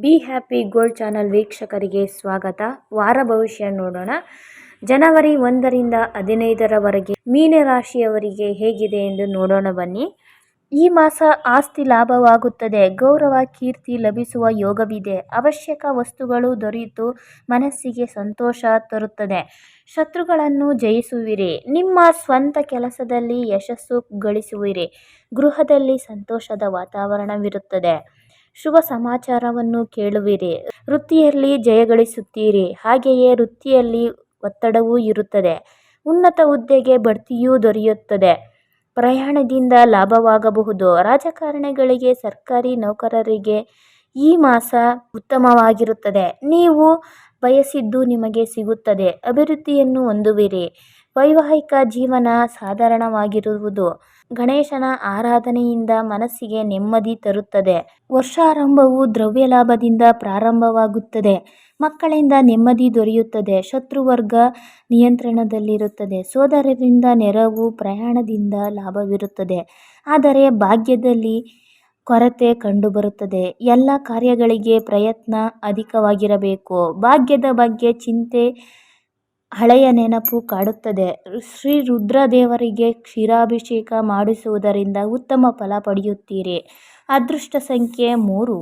Be happy gold channel ವೀಕ್ಷಕರಿಗೆ ಸ್ವಾಗತ. ವಾರ ಭವಿಷ್ಯ ನೋಡೋಣ. ಜನವರಿ ಒಂದರಿಂದ ಹದಿನೈದರವರೆಗೆ ಮೀನರಾಶಿಯವರಿಗೆ ಹೇಗಿದೆ ಎಂದು ನೋಡೋಣ ಬನ್ನಿ. ಈ ಮಾಸ ಆಸ್ತಿ ಲಾಭವಾಗುತ್ತದೆ. ಗೌರವ, ಕೀರ್ತಿ ಲಭಿಸುವ ಯೋಗವಿದೆ. ಅವಶ್ಯಕ ವಸ್ತುಗಳು ದೊರೆಯಿತು ಮನಸ್ಸಿಗೆ ಸಂತೋಷ ತರುತ್ತದೆ. ಶತ್ರುಗಳನ್ನು ಜಯಿಸುವಿರಿ. ನಿಮ್ಮ ಸ್ವಂತ ಕೆಲಸದಲ್ಲಿ ಯಶಸ್ಸು ಗಳಿಸುವಿರಿ. ಗೃಹದಲ್ಲಿ ಸಂತೋಷದ ವಾತಾವರಣವಿರುತ್ತದೆ. ಶುಭ ಸಮಾಚಾರವನ್ನು ಕೇಳುವಿರಿ. ವೃತ್ತಿಯಲ್ಲಿ ಜಯಗಳಿಸುತ್ತೀರಿ ಹಾಗೆಯೇ ವೃತ್ತಿಯಲ್ಲಿ ಒತ್ತಡವೂ ಇರುತ್ತದೆ. ಉನ್ನತ ಹುದ್ದೆಗೆ ಬಡ್ತಿಯೂ ದೊರೆಯುತ್ತದೆ. ಪ್ರಯಾಣದಿಂದ ಲಾಭವಾಗಬಹುದು. ರಾಜಕಾರಣಿಗಳಿಗೆ, ಸರ್ಕಾರಿ ನೌಕರರಿಗೆ ಈ ಮಾಸ ಉತ್ತಮವಾಗಿರುತ್ತದೆ. ನೀವು ಬಯಸಿದ್ದು ನಿಮಗೆ ಸಿಗುತ್ತದೆ. ಅಭಿವೃದ್ಧಿಯನ್ನು ಹೊಂದುವಿರಿ. ವೈವಾಹಿಕ ಜೀವನ ಸಾಧಾರಣವಾಗಿರುವುದು. ಗಣೇಶನ ಆರಾಧನೆಯಿಂದ ಮನಸ್ಸಿಗೆ ನೆಮ್ಮದಿ ತರುತ್ತದೆ. ವರ್ಷಾರಂಭವು ದ್ರವ್ಯ ಲಾಭದಿಂದ ಪ್ರಾರಂಭವಾಗುತ್ತದೆ. ಮಕ್ಕಳಿಂದ ನೆಮ್ಮದಿ ದೊರೆಯುತ್ತದೆ. ಶತ್ರುವರ್ಗ ನಿಯಂತ್ರಣದಲ್ಲಿರುತ್ತದೆ. ಸೋದರರಿಂದ ನೆರವು ಪ್ರಯಾಣದಿಂದ ಲಾಭವಿರುತ್ತದೆ. ಆದರೆ ಭಾಗ್ಯದಲ್ಲಿ ಕೊರತೆ ಕಂಡುಬರುತ್ತದೆ. ಎಲ್ಲ ಕಾರ್ಯಗಳಿಗೆ ಪ್ರಯತ್ನ ಅಧಿಕವಾಗಿರಬೇಕು. ಭಾಗ್ಯದ ಬಗ್ಗೆ ಚಿಂತೆ ಹಳೆಯ ನೆನಪು ಕಾಡುತ್ತದೆ. ಶ್ರೀ ರುದ್ರದೇವರಿಗೆ ಕ್ಷೀರಾಭಿಷೇಕ ಮಾಡಿಸುವುದರಿಂದ ಉತ್ತಮ ಫಲ ಪಡೆಯುತ್ತೀರಿ. ಅದೃಷ್ಟ ಸಂಖ್ಯೆ ಮೂರು.